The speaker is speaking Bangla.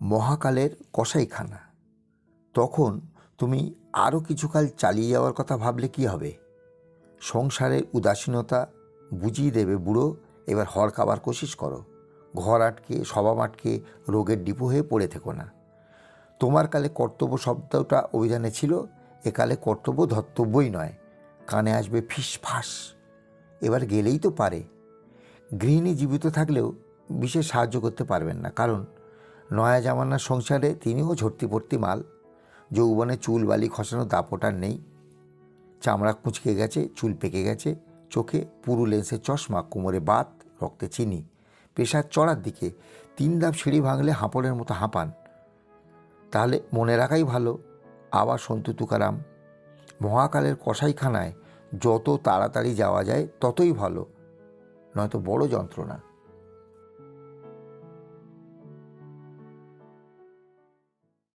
মহাকালের কসাইখানা। তখন তুমি আরও কিছুকাল চালিয়ে যাওয়ার কথা ভাবলে কি হবে? সংসারের উদাসীনতা বুঝিয়ে দেবে বুড়ো, এবার হর খাবার কোশিস করো। ঘর আটকে সবাব আটকে, রোগের ডিপো হয়ে পড়ে থেকো না। তোমার কালে কর্তব্য শব্দটা অভিধানে ছিল একালে কর্তব্য ধর্তব্যই নয়। কানে আসবে ফিস ফাস। এবার গেলেই তো পারে। গৃহিণী জীবিত থাকলেও বিশেষ সাহায্য করতে পারবেন না, কারণ নয়া জামানার সংসারে তিনিও ঝর্তি পড়তি মাল। যৌবনে চুল, বালি খসানো দাপটার নেই। চামড়া কুঁচকে গেছে, চুল পেকে গেছে। চোখে পুরু লেন্সের চশমা, কোমরে বাত, রক্তে চিনি। পেশার চড়ার দিকে তিন ধাপ সিঁড়ি ভাঙলে হাঁপড়ের মতো হাঁপান। তাহলে মনে রাখাই ভালো, আবার সন্তু তুকারাম। মহাকালের কসাইখানায় যত তাড়াতাড়ি যাওয়া যায় ততই ভালো, নয়তো বড় যন্ত্রণা।